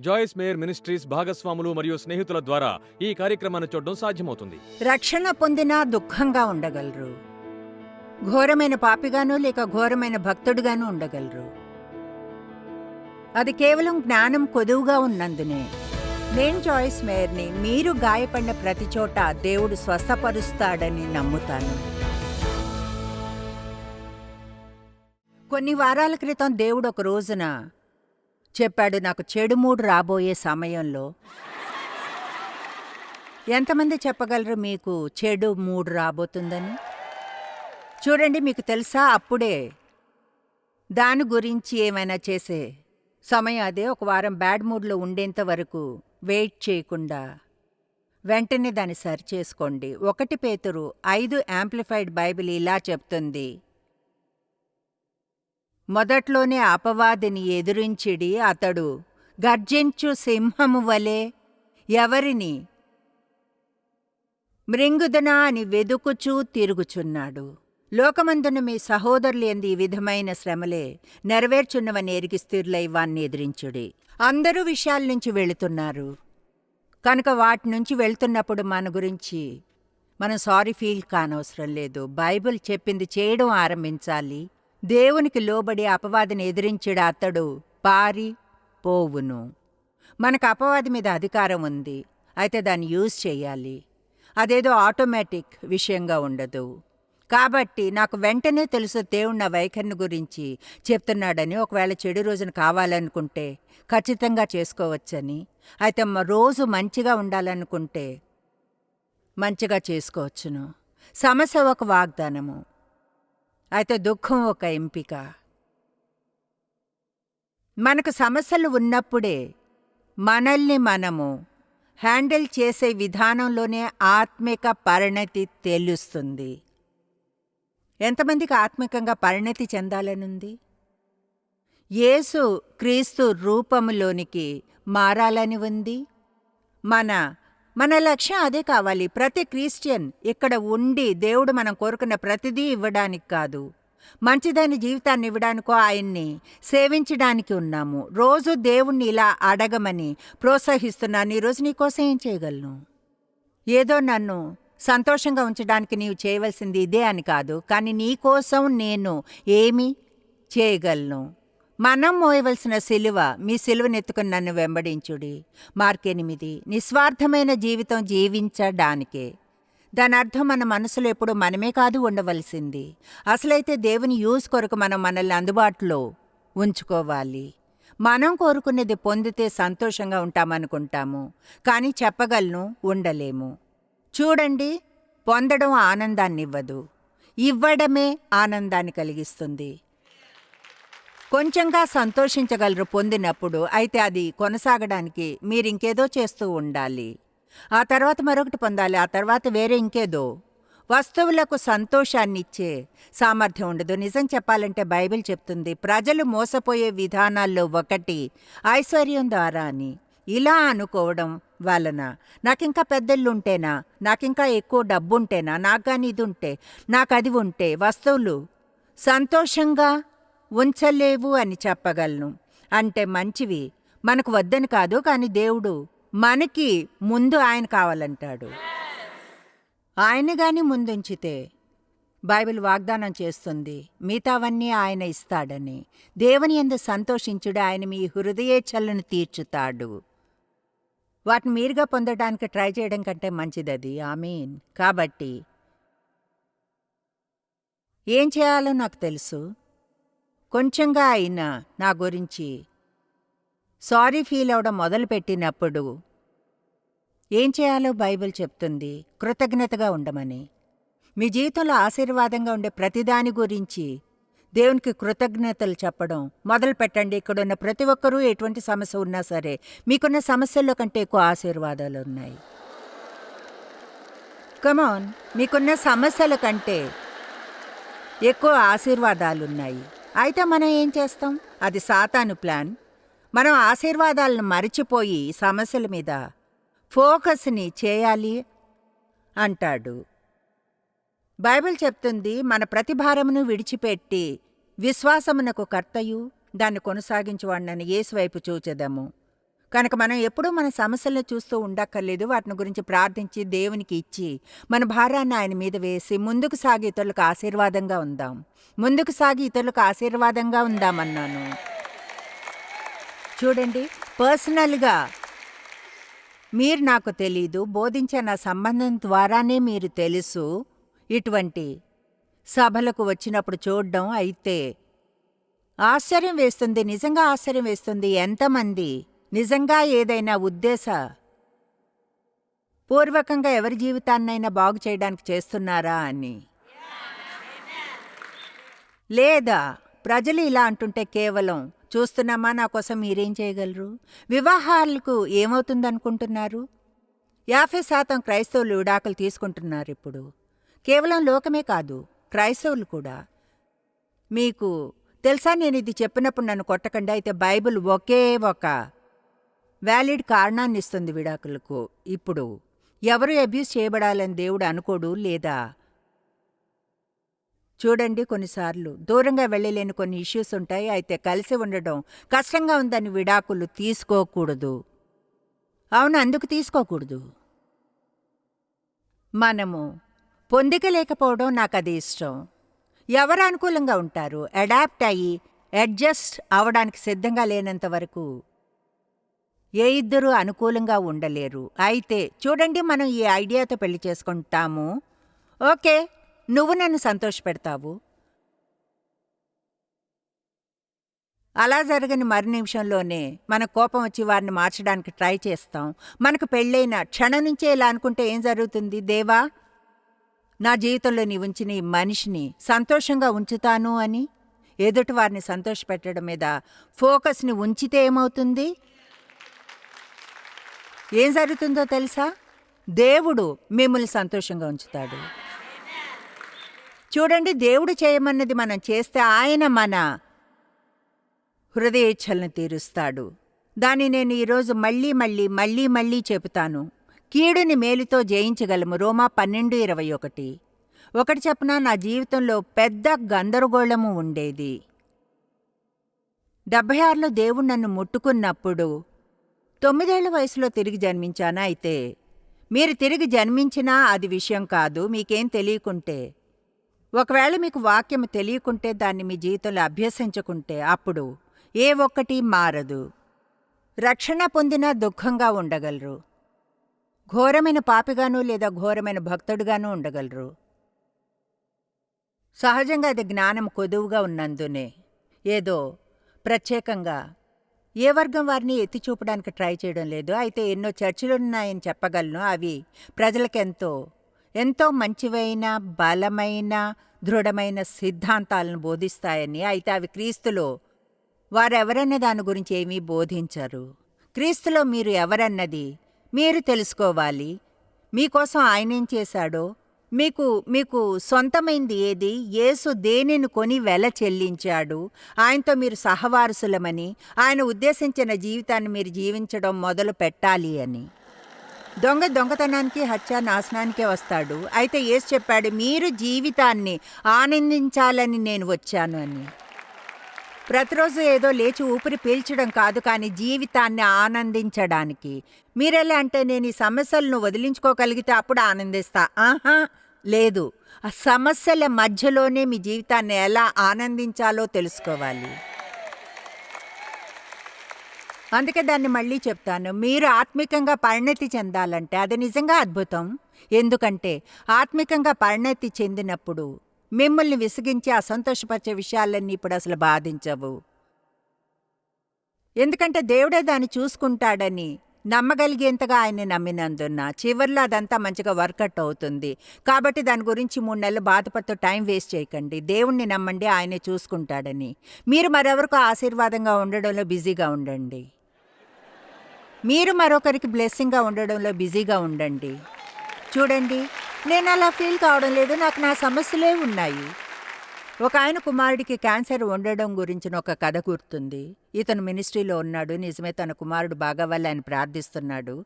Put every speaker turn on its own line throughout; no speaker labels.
జాయిస్ mayor ministries భాగస్వాములు మరియు స్నేహితుల ద్వారా ఈ కార్యక్రమాన్ని చూడడం సాధ్యమవుతుంది.
రక్షణ పొందినా దుఃఖంగా ఉండగలరు. ఘోరమైన పాపిగాను లేక ఘోరమైన భక్తుడుగాను ఉండగలరు. అది కేవలం జ్ఞానం కొదువుగా ఉన్నందునే. నేను జాయిస్ మేయర్ని మీరు గాయపడిన ప్రతి చోట దేవుడు స్వస్థపరుస్తాడని నమ్ముతాను. కొన్ని వారాల క్రితం దేవుడు ఒక రోజున చెప్పాడు నాకు చెడు మూడు రాబోయే సమయంలో. ఎంతమంది చెప్పగలరు మీకు చెడు మూడు రాబోతుందని? చూడండి మీకు తెలుసా అప్పుడే దాని గురించి ఏమైనా చేసే సమయం అదే ఒక వారం బ్యాడ్ మూడ్లో ఉండేంత వరకు వెయిట్ చేయకుండా వెంటనే దాన్ని సరి చేసుకోండి. ఒకటి పేతురు ఐదు యాంప్లిఫైడ్ బైబిల్ ఇలా చెప్తుంది. మొదట్లోనే అపవాదిని ఎదురించిడి అతడు గర్జించు సింహము వలె ఎవరిని? మృంగుదనా అని వెదుకుచూ తిరుగుచున్నాడు. లోకమందున మీ సహోదరులు ఈ విధమైన శ్రమలే నెరవేర్చున్నవని ఎరిగి స్థిరులై వాన్ని ఎదిరించుడి. అందరూ విషయాల నుంచి వెళుతున్నారు. కనుక వాటి నుంచి వెళ్తున్నప్పుడు మన గురించి మనం సారీ ఫీల్ కానవసరం లేదు. బైబిల్ చెప్పింది చేయడం ఆరంభించాలి. దేవునికి లోబడి అపవాదిని ఎదిరించడు అతడు పారి పోవును. మనకు అపవాది మీద అధికారం ఉంది అయితే దాన్ని యూజ్ చేయాలి. అదేదో ఆటోమేటిక్ విషయంగా ఉండదు. కాబట్టి నాకు వెంటనే తెలుసు దేవుడు నా వైఖరిని గురించి చెప్తున్నాడని ఒకవేళ చెడు రోజున కావాలనుకుంటే ఖచ్చితంగా చేసుకోవచ్చని అయితే రోజు మంచిగా ఉండాలనుకుంటే మంచిగా చేసుకోవచ్చును. సమస్య ఒక వాగ్దానము. అయితే దుఃఖం ఒక ఎంపిక. మనకు సమస్యలు ఉన్నప్పుడే మనల్ని మనము హ్యాండిల్ చేసే విధానంలోనే ఆత్మిక పరిణతి తెలుస్తుంది. ఎంతమందికి ఆత్మికంగా పరిణతి చెందాలనుంది? యేసు క్రీస్తు రూపములోనికి మారాలని ఉంది? మన మన లక్ష్యం అదే కావాలి. ప్రతి క్రిస్టియన్ ఇక్కడ ఉండి దేవుడు మనం కోరుకున్న ప్రతిదీ ఇవ్వడానికి కాదు. మంచిదైన జీవితాన్ని ఇవ్వడానికో ఆయన్ని సేవించడానికి ఉన్నాము. రోజు దేవుణ్ణి ఇలా అడగమని ప్రోత్సహిస్తున్నాను. ఈరోజు నీకోసం ఏం చేయగలను? ఏదో నన్ను సంతోషంగా ఉంచడానికి నీవు చేయవలసింది ఇదే అని కాదు. కానీ నీకోసం నేను ఏమి చేయగలను? మనం మోయవలసిన సిలువ మీ సిలువనెత్తుకుని నన్ను వెంబడించుడి. మార్కెనిమిది నిస్వార్థమైన జీవితం జీవించడానికే. దాని అర్థం మన మనసులో ఎప్పుడు మనమే కాదు ఉండవలసింది. అసలైతే దేవుని యూజ్ కొరకు మనం మనల్ని అందుబాటులో ఉంచుకోవాలి. మనం కోరుకునేది పొందితే సంతోషంగా ఉంటామనుకుంటాము కానీ చెప్పగలను ఉండలేము. చూడండి పొందడం ఆనందాన్నివ్వదు. ఇవ్వడమే ఆనందాన్ని కలిగిస్తుంది. కొంచెంగా సంతోషించగలరు పొందినప్పుడు అయితే అది కొనసాగడానికి మీరింకేదో చేస్తూ ఉండాలి. ఆ తర్వాత మరొకటి పొందాలి ఆ తర్వాత వేరే ఇంకేదో. వస్తువులకు సంతోషాన్నిచ్చే సామర్థ్యం ఉండదు. నిజం చెప్పాలంటే బైబిల్ చెప్తుంది ప్రజలు మోసపోయే విధానాల్లో ఒకటి ఐశ్వర్యం ద్వారా అని. ఇలా అనుకోవడం వలన నాకింకా పెద్దళ్ళుంటేనా నాకింకా ఎక్కువ డబ్బుంటేనా నాకు కానీ ఇది ఉంటే నాకు అది ఉంటే వస్తువులు సంతోషంగా ఉంచలేవు అని చెప్పగలను. అంటే మంచివి. మనకు వద్దని కాదు కానీ దేవుడు మనకి ముందు ఆయన కావాలంటాడు. ఆయన గాని ముందుంచితే బైబిల్ వాగ్దానం చేస్తుంది మిగతావన్నీ ఆయన ఇస్తాడని. దేవుని ఎందు సంతోషించుడు ఆయన మీ హృదయేచ్ఛలను తీర్చుతాడు. వాటిని మీరుగా పొందడానికి ట్రై చేయడం కంటే మంచిదది ఐ మీన్ కాబట్టి ఏం చేయాలో నాకు తెలుసు. కొంచెంగా అయినా నా గురించి. సారీ ఫీల్ అవడం మొదలుపెట్టినప్పుడు ఏం చేయాలో బైబిల్ చెప్తుంది. కృతజ్ఞతగా ఉండమని. మీ జీవితంలో ఆశీర్వాదంగా ఉండే ప్రతిదాని గురించి దేవునికి కృతజ్ఞతలు చెప్పడం మొదలు పెట్టండి ఇక్కడున్న ప్రతి ఒక్కరూ ఎటువంటి సమస్య ఉన్నా సరే మీకున్న సమస్యల్లో కంటే ఎక్కువ ఆశీర్వాదాలు ఉన్నాయి. కమాన్ మీకున్న సమస్యల కంటే ఎక్కువ ఆశీర్వాదాలున్నాయి అయితే మనం ఏం చేస్తాం? అది సాతాను ప్లాన్. మనం ఆశీర్వాదాలను మరిచిపోయి సమస్యల మీద ఫోకస్ని చేయాలి అంటాడు. బైబిల్ చెప్తుంది మన ప్రతిభారమును విడిచిపెట్టి విశ్వాసమునకు కర్తయు. దాన్ని కొనసాగించువాడినని ఏసువైపు చూచెదము. కనుక మనం ఎప్పుడూ మన సమస్యలను చూస్తూ ఉండక్కర్లేదు. వాటిని గురించి ప్రార్థించి దేవునికి ఇచ్చి మన భారాన్ని ఆయన మీద వేసి ముందుకు సాగి ఇతరులకు ఆశీర్వాదంగా ఉందాం. ముందుకు సాగి ఇతరులకు ఆశీర్వాదంగా ఉందామన్నాను చూడండి పర్సనల్గా మీరు నాకు తెలీదు బోధించే నా సంబంధం ద్వారానే మీరు తెలుసు. ఇటువంటి సభలకు వచ్చినప్పుడు చూడడం అయితే ఆశ్చర్యం వేస్తుంది నిజంగా ఆశ్చర్యం వేస్తుంది ఎంతమంది నిజంగా ఏదైనా ఉద్దేశ పూర్వకంగా ఎవరి జీవితాన్నైనా బాగు చేయడానికి చేస్తున్నారా అని. లేదా ప్రజలు ఇలా అంటుంటే కేవలం చూస్తున్నామా నా కోసం మీరేం చేయగలరు? వివాహాలకు ఏమవుతుందనుకుంటున్నారు? యాభై శాతం క్రైస్తవులు విడాకులు తీసుకుంటున్నారు ఇప్పుడు. కేవలం లోకమే కాదు క్రైస్తవులు కూడా. మీకు తెలుసా నేను ఇది చెప్పినప్పుడు నన్ను కొట్టకండి అయితే బైబిల్ ఒకే ఒక వ్యాలిడ్ కారణాన్ని ఇస్తుంది విడాకులకు. ఇప్పుడు ఎవరు అబ్యూస్ చేయబడాలని దేవుడు అనుకోడు లేదా? చూడండి కొన్నిసార్లు. దూరంగా వెళ్ళలేని కొన్ని ఇష్యూస్ ఉంటాయి. అయితే కలిసి ఉండడం కష్టంగా ఉందని విడాకులు తీసుకోకూడదు. అవును అందుకు తీసుకోకూడదు. మనము పొందిక లేకపోవడం నాకు అది ఇష్టం. ఎవరు అనుకూలంగా ఉంటారు? అడాప్ట్ అయ్యి అడ్జస్ట్ అవడానికి సిద్ధంగా లేనంత వరకు. ఏ ఇద్దరూ అనుకూలంగా ఉండలేరు. అయితే చూడండి మనం ఈ ఐడియాతో పెళ్ళి చేసుకుంటాము. ఓకే నువ్వు నన్ను సంతోషపెడతావు. అలా జరగని మరు నిమిషంలోనే మన కోపం వచ్చి వారిని మార్చడానికి ట్రై చేస్తాం. మనకు పెళ్ళైన క్షణం నుంచే ఇలా అనుకుంటే ఏం జరుగుతుంది దేవా? నా జీవితంలో నీ ఉంచిన ఈ మనిషిని సంతోషంగా ఉంచుతాను అని? ఎదుటి వారిని సంతోషపెట్టడం మీద ఫోకస్ని ఉంచితే ఏమవుతుంది? ఏం జరుగుతుందో తెలుసా? దేవుడు మిమ్మల్ని సంతోషంగా ఉంచుతాడు. చూడండి దేవుడు చేయమన్నది మనం చేస్తే ఆయన మన హృదయ ఇచ్చలను తీరుస్తాడు. దాన్ని నేను ఈరోజు మళ్ళీ మళ్ళీ మళ్ళీ మళ్ళీ చెబుతాను. కీడుని మేలుతో జయించగలము. రోమా పన్నెండు ఇరవై ఒకటి. ఒకటి చెప్పిన నా జీవితంలో పెద్ద గందరగోళము ఉండేది. డెబ్భై ఆరులో దేవుడు నన్ను ముట్టుకున్నప్పుడు తొమ్మిదేళ్ళ వయసులో తిరిగి జన్మించానా అయితే? మీరు తిరిగి జన్మించినా అది విషయం కాదు మీకేం తెలియకుంటే. ఒకవేళ మీకు వాక్యం తెలియకుంటే దాన్ని మీ జీవితంలో అభ్యసించుకుంటే అప్పుడు ఏ ఒక్కటి మారదు. రక్షణ పొందినా దుఃఖంగా ఉండగలరు. ఘోరమైన పాపిగాను లేదా ఘోరమైన భక్తుడుగాను ఉండగలరు. సహజంగా అది జ్ఞానం కొదువుగా ఉన్నందునే. ఏదో ప్రత్యేకంగా ఏ వర్గం వారిని ఎత్తి చూపడానికి ట్రై చేయడం లేదు. అయితే ఎన్నో చర్చలున్నాయని చెప్పగలను. అవి ప్రజలకెంతో ఎంతో మంచివైన బలమైన దృఢమైన సిద్ధాంతాలను బోధిస్తాయని. అయితే అవి క్రీస్తులో వారెవరన్న దాని గురించి ఏమీ బోధించరు. క్రీస్తులో మీరు ఎవరన్నది మీరు తెలుసుకోవాలి. మీకోసం ఆయనేం చేశాడో మీకు మీకు సొంతమైంది ఏది? యేసు దేనిని కొని వెల చెల్లించాడు? ఆయనతో మీరు సహవారసులమని ఆయన ఉద్దేశించిన జీవితాన్ని మీరు జీవించడం మొదలు పెట్టాలి అని. దొంగ దొంగతనానికి హత్య నాశనానికే వస్తాడు. అయితే యేసు చెప్పాడు మీరు జీవితాన్ని ఆనందించాలని నేను వచ్చాను అని. ప్రతిరోజు ఏదో లేచి ఊపిరి పీల్చడం కాదు కానీ జీవితాన్ని ఆనందించడానికి. మీరెలా అంటే నేను ఈ సమస్యలను వదిలించుకోగలిగితే అప్పుడు ఆనందిస్తా. ఆహా! లేదు. ఆ సమస్యల మధ్యలోనే మీ జీవితాన్ని ఎలా ఆనందించాలో తెలుసుకోవాలి. అందుకే దాన్ని మళ్ళీ చెప్తాను. మీరు ఆత్మికంగా పరిణతి చెందాలంటే అది నిజంగా అద్భుతం. ఎందుకంటే ఆత్మికంగా పరిణతి చెందినప్పుడు మిమ్మల్ని విసిగించి అసంతోషపరిచే విషయాలన్నీ ఇప్పుడు అసలు బాధించవు. ఎందుకంటే దేవుడే దాన్ని చూసుకుంటాడని నమ్మగలిగేంతగా ఆయన్ని నమ్మినందున చివర్లో అదంతా మంచిగా వర్కౌట్ అవుతుంది. కాబట్టి దాని గురించి మూడు నెలలు బాధపడుతూ టైం వేస్ట్ చేయకండి. దేవుణ్ణి నమ్మండి ఆయనే చూసుకుంటాడని. మీరు మరెవరికో ఆశీర్వాదంగా ఉండడంలో బిజీగా ఉండండి. మీరు మరొకరికి బ్లెస్సింగ్గా ఉండడంలో బిజీగా ఉండండి. చూడండి నేను అలా ఫీల్ కావడం లేదు. నాకు నా సమస్యలే ఉన్నాయి. ఒక ఆయన కుమారుడికి క్యాన్సర్ ఉండడం గురించిన ఒక కథ గుర్తుంది. ఇతను మినిస్ట్రీలో ఉన్నాడు. నిజమే తన కుమారుడు బాగవ్వాలి ఆయన ప్రార్థిస్తున్నాడు.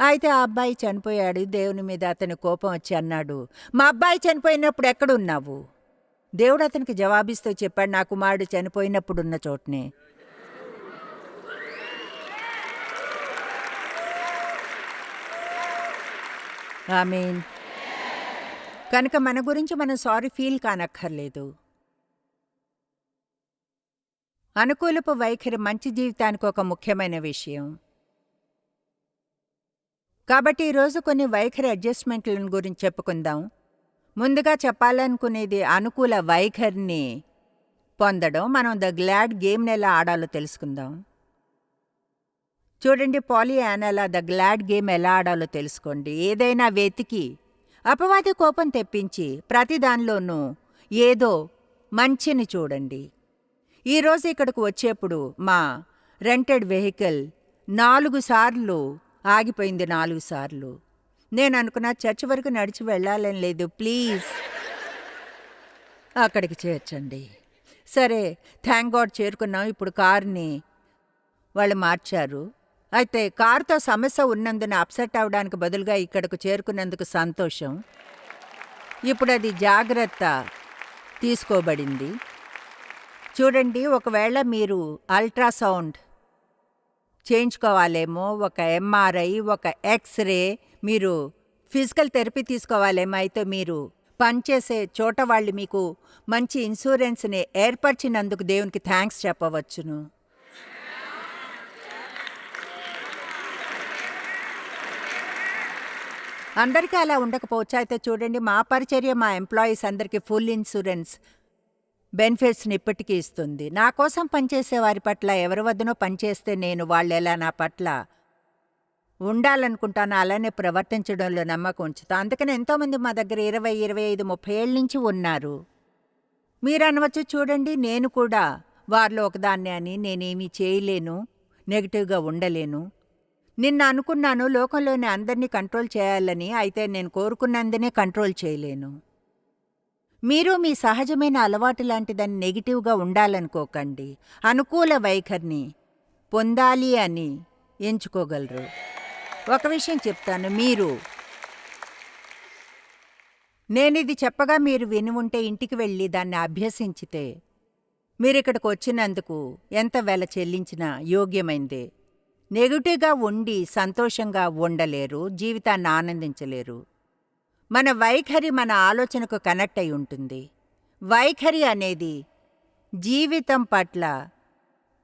అయితే ఆ అబ్బాయి చనిపోయాడు. దేవుని మీద అతని కోపం వచ్చి అన్నాడు మా అబ్బాయి చనిపోయినప్పుడు ఎక్కడున్నావు? దేవుడు అతనికి జవాబిస్తూ చెప్పాడు నా కుమారుడు చనిపోయినప్పుడున్న చోటనే. ఐ మీన్ కనుక మన గురించి మనం సారీ ఫీల్ కానక్కర్లేదు. అనుకూలపు వైఖరి మంచి జీవితానికి ఒక ముఖ్యమైన విషయం. కాబట్టి ఈరోజు కొన్ని వైఖరి అడ్జస్ట్మెంట్లను గురించి చెప్పుకుందాం. ముందుగా చెప్పాలనుకునేది అనుకూల వైఖరిని పొందడం. మనం ద గ్లాడ్ గేమ్ని ఎలా ఆడాలో తెలుసుకుందాం. చూడండి పాలీ యానలా ద గ్లాడ్ గేమ్ ఎలా ఆడాలో తెలుసుకోండి. ఏదైనా వెతికి అపవాది కోపం తెప్పించి ప్రతి దానిలోనూ ఏదో మంచిని చూడండి. ఈరోజు ఇక్కడికి వచ్చేప్పుడు మా రెంటెడ్ వెహికల్ నాలుగు సార్లు ఆగిపోయింది నాలుగు సార్లు. నేను అనుకున్న చర్చ్ వరకు నడిచి వెళ్ళాలని లేదు ప్లీజ్. అక్కడికి చేర్చండి. సరే థ్యాంక్ గాడ్ చేరుకున్నాం. ఇప్పుడు కార్ని వాళ్ళు మార్చారు. అయితే కారుతో సమస్య ఉన్నందున అప్సెట్ అవడానికి బదులుగా ఇక్కడకు చేరుకున్నందుకు సంతోషం. ఇప్పుడు అది జాగ్రత్త తీసుకోబడింది. చూడండి ఒకవేళ మీరు అల్ట్రాసౌండ్ చేయించుకోవాలేమో ఒక ఎంఆర్ఐ ఒక ఎక్స్రే మీరు ఫిజికల్ థెరపీ తీసుకోవాలేమో అయితే మీరు పనిచేసే చోట వాళ్ళు మీకు మంచి ఇన్సూరెన్స్ని ఏర్పరిచినందుకు దేవునికి థ్యాంక్స్ చెప్పవచ్చును. అందరికీ అలా ఉండకపోవచ్చు? అయితే చూడండి మా పరిచర్య మా ఎంప్లాయీస్ అందరికీ ఫుల్ ఇన్సూరెన్స్ బెనిఫిట్స్ని ఇప్పటికీ ఇస్తుంది. నా కోసం పనిచేసే వారి పట్ల ఎవరి వద్దనో పనిచేస్తే నేను వాళ్ళు ఎలా నా పట్ల ఉండాలనుకుంటాను అలానే ప్రవర్తించడంలో నమ్మకం ఉంచుతా. అందుకని ఎంతోమంది మా దగ్గర ఇరవై ఇరవై ఐదు ముప్పై ఏళ్ళ నుంచి ఉన్నారు. మీరు అనవచ్చు చూడండి నేను కూడా వారిలో ఒకదాన్ని అని నేనేమీ చేయలేను నెగిటివ్గా ఉండలేను. నిన్న అనుకున్నాను లోకంలోని అందరినీ కంట్రోల్ చేయాలని అయితే నేను కోరుకున్నందునే కంట్రోల్ చేయలేను. మీరు మీ సహజమైన అలవాటు లాంటిదని నెగిటివ్గా ఉండాలనుకోకండి. అనుకూల వైఖరిని పొందాలి అని ఎంచుకోగలరు. ఒక విషయం చెప్తాను మీరు నేనిది చెప్పగా మీరు విని ఉంటే ఇంటికి వెళ్ళి దాన్ని అభ్యసించితే మీరిక్కడికి వచ్చినందుకు ఎంత వెల చెల్లించినా యోగ్యమైందే. నెగిటివ్గా ఉండి సంతోషంగా ఉండలేరు జీవితాన్ని ఆనందించలేరు. మన వైఖరి మన ఆలోచనకు కనెక్ట్ అయి ఉంటుంది. వైఖరి అనేది జీవితం పట్ల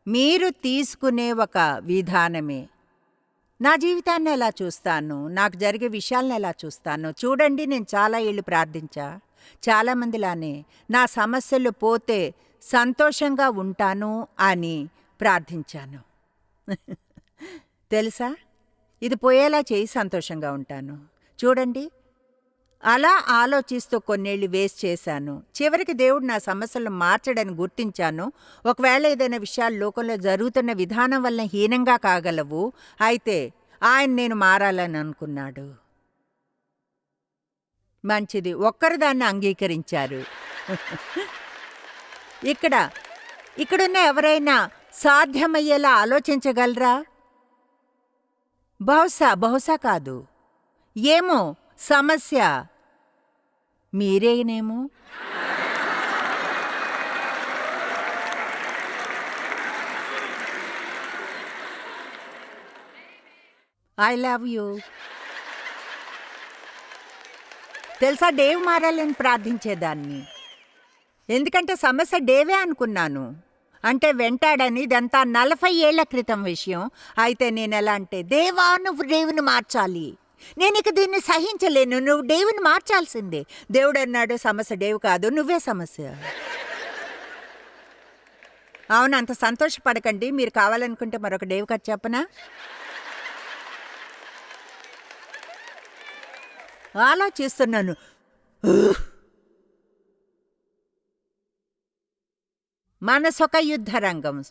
మీరు తీసుకునే ఒక విధానమే. నా జీవితాన్ని ఎలా చూస్తాను? నాకు జరిగే విషయాలను ఎలా చూస్తాను? చూడండి నేను చాలా ఏళ్ళు ప్రార్థించా. చాలామందిలానే నా సమస్యలు పోతే సంతోషంగా ఉంటాను అని ప్రార్థించాను. తెలుసా? ఇది పోయేలా చేయి సంతోషంగా ఉంటాను. చూడండి అలా ఆలోచిస్తూ కొన్నేళ్ళు వేస్ట్ చేశాను. చివరికి దేవుడు నా సమస్యలను మార్చడని గుర్తించాను. ఒకవేళ ఏదైనా విషయాలు లోకంలో జరుగుతున్న విధానం వల్ల హీనంగా కాగలవు అయితే ఆయన నేను మారాలని అనుకున్నాడు. మంచిది. ఒక్కరు దాన్ని అంగీకరించారు. ఇక్కడ ఇక్కడున్న ఎవరైనా సాధ్యమయ్యేలా ఆలోచించగలరా? బహుశా బహుశా కాదు. ఏమో సమస్య. మీరేనేమో? ఐ లవ్ యూ తెలుసా డేవ్ మారాలని ప్రార్థించేదాన్ని. ఎందుకంటే సమస్య డేవే అనుకున్నాను. అంటే వెంటాడని ఇదంతా నలభై ఏళ్ళ క్రితం విషయం. అయితే నేను ఎలా అంటే దేవా నువ్వు దేవుని మార్చాలి. నేను ఇక దీన్ని సహించలేను. నువ్వు దేవుని మార్చాల్సిందే. దేవుడు అన్నాడు సమస్య డేవు కాదు నువ్వే సమస్య. అవును అంత సంతోషపడకండి. మీరు కావాలనుకుంటే మరొక డేవ్ కథ చెప్పనా? ఆలోచిస్తున్నాను. మనసొక యుద్ధరంగం.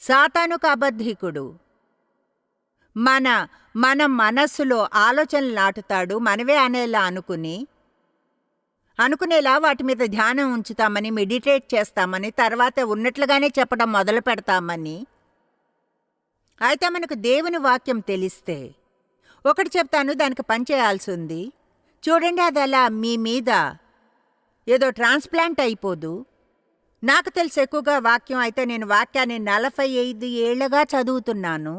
సాతానుక అబద్ధికుడు. మన మన మనస్సులో ఆలోచనలు నాటుతాడు. మనవే అనేలా అనుకుని అనుకునేలా వాటి మీద ధ్యానం ఉంచుతామని మెడిటేట్ చేస్తామని తర్వాత ఉన్నట్లుగానే చెప్పడం మొదలు పెడతామని. అయితే మనకు దేవుని వాక్యం తెలిస్తే ఒకటి చెప్తాను దానికి పనిచేయాల్సి ఉంది చూడండి అది అలా మీ మీద ఏదో ట్రాన్స్ప్లాంట్ అయిపోదు. నాకు తెలిసి ఎక్కువగా వాక్యం అయితే నేను వాక్యాన్ని నలభై ఐదు ఏళ్ళగా చదువుతున్నాను.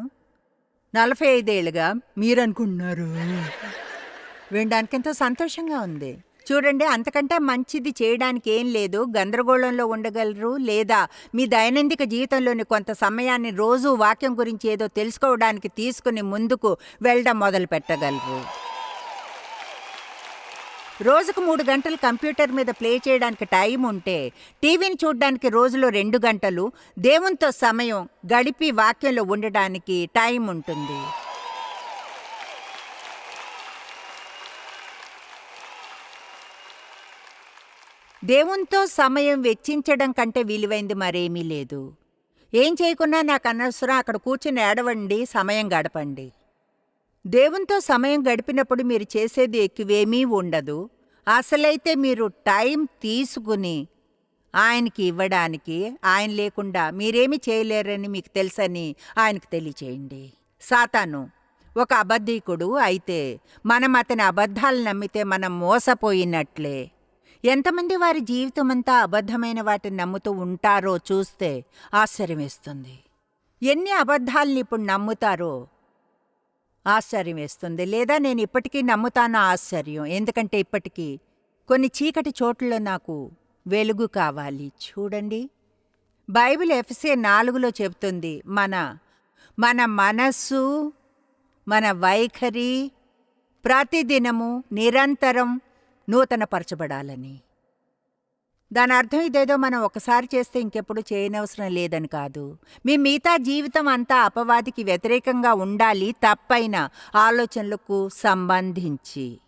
నలభై ఐదేళ్ళుగా మీరనుకుంటున్నారు. వినడానికి ఎంతో సంతోషంగా ఉంది. చూడండి అంతకంటే మంచిది చేయడానికి ఏం లేదు. గందరగోళంలో ఉండగలరు లేదా మీ దైనందిక జీవితంలోని కొంత సమయాన్ని రోజు వాక్యం గురించి ఏదో తెలుసుకోవడానికి తీసుకుని ముందుకు వెళ్ళడం మొదలు పెట్టగలరు రోజుకు మూడు గంటలు కంప్యూటర్ మీద ప్లే చేయడానికి టైం ఉంటే టీవీని చూడడానికి రోజులో రెండు గంటలు దేవునితో సమయం గడిపి వాక్యంలో ఉండడానికి టైం ఉంటుంది. దేవునితో సమయం వెచ్చించడం కంటే విలువైంది మరేమీ లేదు. ఏం చేయకున్నా నాకు అనవసరం అక్కడ కూర్చుని ఏడవండి సమయం గడపండి. దేవునితో సమయం గడిపినప్పుడు మీరు చేసేది ఎక్కువేమీ ఉండదు. అసలైతే మీరు టైం తీసుకుని ఆయనకి ఇవ్వడానికి ఆయన లేకుండా మీరేమీ చేయలేరని మీకు తెలుసని ఆయనకు తెలియచేయండి. సాతాను ఒక అబద్ధీకుడు అయితే మనం అతని అబద్ధాలు నమ్మితే మనం మోసపోయినట్లే. ఎంతమంది వారి జీవితమంతా అబద్ధమైన వాటిని నమ్ముతూ ఉంటారో చూస్తే ఆశ్చర్యమేస్తుంది. ఎన్ని అబద్ధాలని ఇప్పుడు నమ్ముతారో ఆశ్చర్యం వేస్తుంది. లేదా నేను ఇప్పటికీ నమ్ముతాను ఆశ్చర్యం. ఎందుకంటే ఇప్పటికీ కొన్ని చీకటి చోట్లలో నాకు వెలుగు కావాలి. చూడండి. బైబిల్ ఎఫ్సే నాలుగులో చెబుతుంది. మన మన మనస్సు మన వైఖరి ప్రతిదినము నిరంతరం నూతనపరచబడాలని. దాని అర్థం ఇదేదో మనం ఒకసారి చేస్తే ఇంకెప్పుడు చేయనవసరం లేదని కాదు. మీ మిగతా జీవితం అంతా అపవాదికి వ్యతిరేకంగా ఉండాలి తప్పైన ఆలోచనలకు సంబంధించి.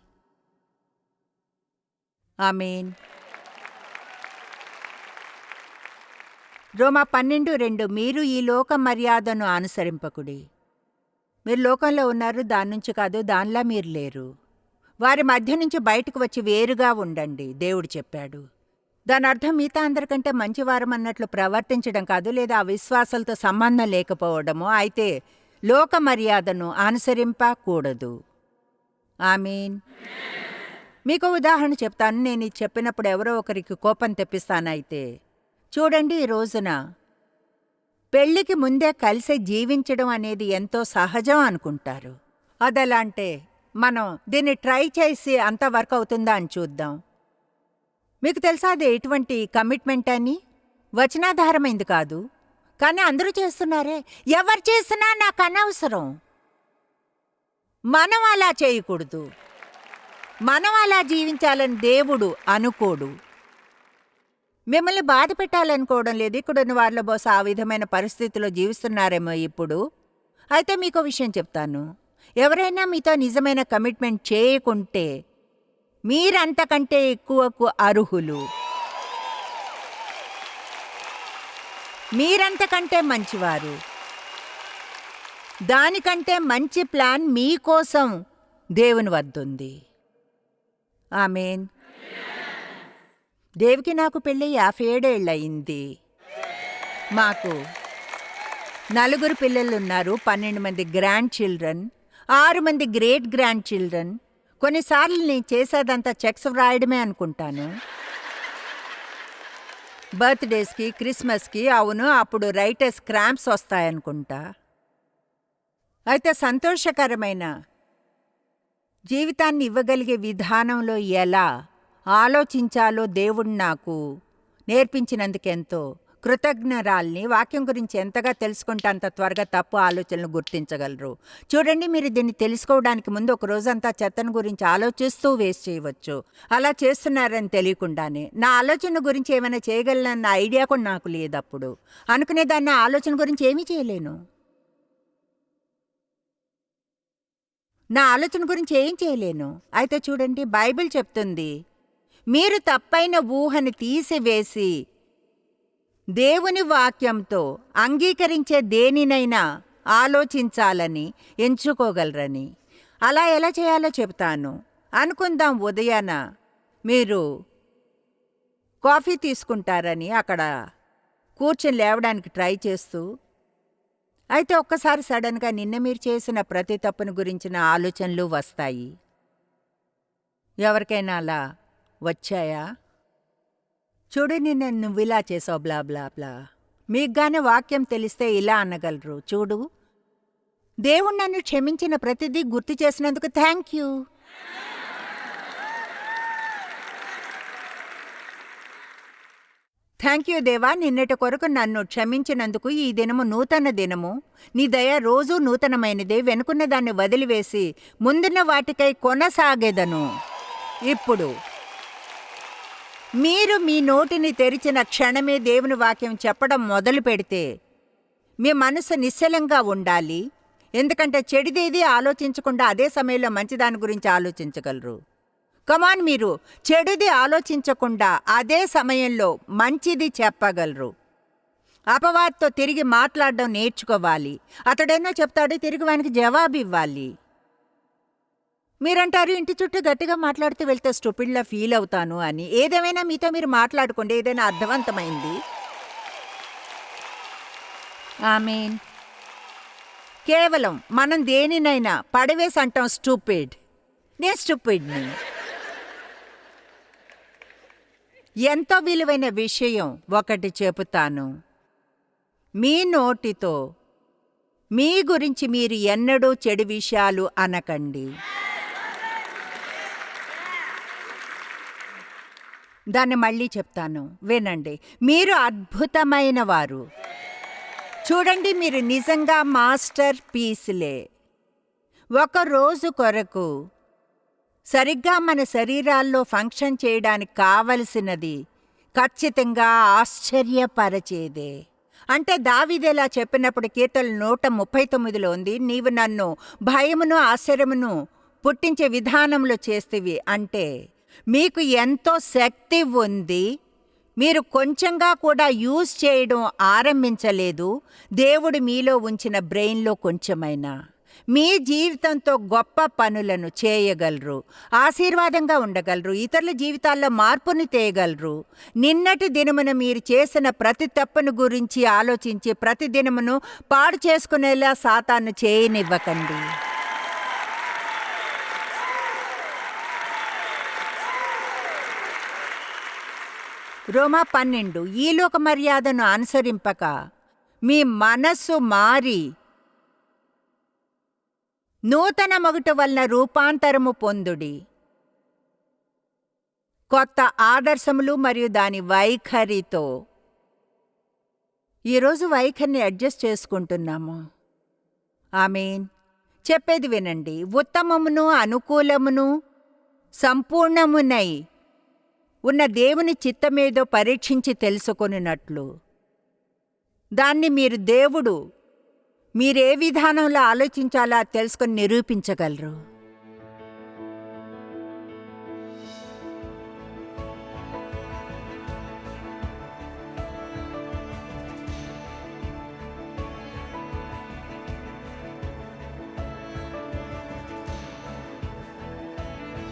ఆమెన్. రోమా పన్నెండు రెండు మీరు ఈ లోక మర్యాదను అనుసరింపకుడి. మీరు లోకంలో ఉన్నారు దాని నుంచి కాదు దానిలా మీరు లేరు. వారి మధ్య నుంచి బయటకు వచ్చి వేరుగా ఉండండి దేవుడు చెప్పాడు. దాని మిగతా అందరికంటే మంచివారం అన్నట్లు ప్రవర్తించడం కాదు లేదా అవిశ్వాసాలతో సంబంధం లేకపోవడము అయితే లోక మర్యాదను అనుసరింపకూడదు. ఆమీన్. మీకు ఉదాహరణ చెప్తాను. నేను ఇది చెప్పినప్పుడు ఎవరో ఒకరికి కోపం తెప్పిస్తానైతే. చూడండి ఈ రోజున పెళ్ళికి ముందే కలిసి జీవించడం అనేది ఎంతో సహజం అనుకుంటారు. అదెలా అంటే మనం దీన్ని ట్రై చేసి అంత వర్క్ అవుతుందా అని చూద్దాం. మీకు తెలుసా అది ఎటువంటి కమిట్మెంట్ అని? వచనాధారమైంది కాదు. కానీ అందరూ చేస్తున్నారే ఎవరు చేసినా నాకు అనవసరం. మనం అలా చేయకూడదు. మనం అలా జీవించాలని దేవుడు అనుకోడు. మిమ్మల్ని బాధ పెట్టాలనుకోవడం లేదు. ఇక్కడున్న వారిలో బహుశా ఆ విధమైన పరిస్థితిలో జీవిస్తున్నారేమో ఇప్పుడు. అయితే మీకు విషయం చెప్తాను. ఎవరైనా మీతో నిజమైన కమిట్మెంట్ చేయకుంటే మీరంతకంటే ఎక్కువకు అర్హులు. మీరంతకంటే మంచివారు. దానికంటే మంచి ప్లాన్ మీకోసం దేవుని వద్దుంది. ఆమెన్. దేవికి నాకు పెళ్ళి యాభై ఏడేళ్ళయింది మాకు నలుగురు పిల్లలున్నారు పన్నెండు మంది గ్రాండ్ చిల్డ్రన్ ఆరు మంది గ్రేట్ గ్రాండ్ చిల్డ్రన్ కొన్నిసార్లు నేను చేసేదంతా చెక్స్ వ్రాయడమే అనుకుంటాను. బర్త్డేస్కి క్రిస్మస్కి అవును అప్పుడు రైటర్స్ క్రాంప్స్ వస్తాయనుకుంటా. అయితే సంతోషకరమైన జీవితాన్ని ఇవ్వగలిగే విధానంలో ఎలా ఆలోచించాలో దేవుడు నాకు నేర్పించినందుకెంతో కృతజ్ఞరాల్ని వాక్యం గురించి ఎంతగా తెలుసుకుంటే అంత త్వరగా తప్పు ఆలోచనలు గుర్తించగలరు. చూడండి మీరు దీన్ని తెలుసుకోవడానికి ముందు ఒక రోజంతా చెత్తను గురించి ఆలోచిస్తూ వేస్ట్ చేయవచ్చు. అలా చేస్తున్నారని తెలియకుండానే. నా ఆలోచన గురించి ఏమైనా చేయగలనన్న ఐడియా కూడా నాకు లేదు అప్పుడు. అనుకునే దాన్ని ఆలోచన గురించి ఏమీ చేయలేను. నా ఆలోచన గురించి ఏం చేయలేను. అయితే చూడండి బైబిల్ చెప్తుంది మీరు తప్పైన ఊహని తీసివేసి దేవుని వాక్యంతో అంగీకరించే దేనినైనా ఆలోచించాలని ఎంచుకోగలరని. అలా ఎలా చేయాలో చెప్తాను. అనుకుందాం ఉదయాన మీరు కాఫీ తీసుకుంటారని అక్కడ కూర్చుని లేవడానికి ట్రై చేస్తూ అయితే ఒక్కసారి సడన్గా నిన్న మీరు చేసిన ప్రతి తప్పును గురించిన ఆలోచనలు వస్తాయి. ఎవరికైనా అలా వచ్చాయా? చూడు నిన్న నువ్వు ఇలా చేసావు బ్లా బ్లా బ్లా. మీకు గానే వాక్యం తెలిస్తే ఇలా అనగలరు. చూడు. దేవుడు నన్ను క్షమించిన ప్రతిదీ గుర్తు చేసినందుకు థ్యాంక్ యూ. థ్యాంక్ యూ దేవా నిన్నటి కొరకు నన్ను క్షమించినందుకు ఈ దినము నూతన దినము. నీ దయ రోజూ నూతనమైనదే వెనుకున్న దాన్ని వదిలివేసి ముందున్న వాటికై కొనసాగేదను. ఇప్పుడు మీరు మీ నోటిని తెరిచిన క్షణమే దేవుని వాక్యం చెప్పడం మొదలు పెడితే మీ మనసు నిశ్చలంగా ఉండాలి. ఎందుకంటే చెడిదేది ఆలోచించకుండా అదే సమయంలో మంచిదాని గురించి ఆలోచించగలరు. కమాన్ మీరు చెడుది ఆలోచించకుండా అదే సమయంలో మంచిది చెప్పగలరు. అపవాదితో తిరిగి మాట్లాడడం నేర్చుకోవాలి. అతడేనో చెప్తాడు తిరిగి వానికి జవాబు ఇవ్వాలి మీరంటారు ఇంటి చుట్టూ గట్టిగా మాట్లాడుతూ వెళ్తే స్టూపిడ్లా ఫీల్ అవుతాను అని. ఏదేమైనా మీతో మీరు మాట్లాడుకోండి ఏదైనా అర్థవంతమైంది? మీన్ కేవలం మనం దేనినైనా పడవేసి అంటాం స్టూపిడ్. నేను స్టూపిడ్ని. ఎంతో విలువైన విషయం ఒకటి చెబుతాను. మీ నోటితో మీ గురించి మీరు ఎన్నడూ చెడు విషయాలు అనకండి. దాన్ని మళ్ళీ చెప్తాను. వినండి. మీరు అద్భుతమైన వారు చూడండి మీరు నిజంగా మాస్టర్ పీస్లే. ఒక రోజు కొరకు సరిగ్గా మన శరీరాల్లో ఫంక్షన్ చేయడానికి కావలసినది ఖచ్చితంగా ఆశ్చర్యపరచేదే. అంటే దావిదేలా చెప్పినప్పుడు కీర్తన నూట ముప్పై తొమ్మిదిలో ఉంది నీవు నన్ను భయమును ఆశ్చర్యమును పుట్టించే విధానంలో చేస్తేవి అంటే మీకు ఎంతో శక్తి ఉంది. మీరు కొంచెంగా కూడా యూజ్ చేయడం ఆరంభించలేదు. దేవుడు మీలో ఉంచిన బ్రెయిన్లో కొంచెమైనా. మీ జీవితంతో గొప్ప పనులను చేయగలరు. ఆశీర్వాదంగా ఉండగలరు. ఇతరుల జీవితాల్లో మార్పుని తేయగలరు. నిన్నటి దినమున మీరు చేసిన ప్రతి తప్పును గురించి ఆలోచించి ప్రతి దినమును పాడు చేసుకునేలా సాతాను చేయనివ్వకండి. రోమా పన్నెండు. ఈలోక మర్యాదను అనుసరింపక మీ మనస్సు మారి నూతన మొగుట వలన రూపాంతరము పొందుడి. కొత్త ఆదర్శములు మరియు దాని వైఖరితో. ఈరోజు వైఖరిని అడ్జస్ట్ చేసుకుంటున్నాము. ఆమెన్. చెప్పేది వినండి. ఉత్తమమును అనుకూలమును సంపూర్ణమునై ఉన్న దేవుని చిత్తమేదో పరీక్షించి తెలుసుకొనినట్లు. దాన్ని మీరు దేవుడు మీరే విధానంలో ఆలోచించాలా తెలుసుకొని నిరూపించగలరు.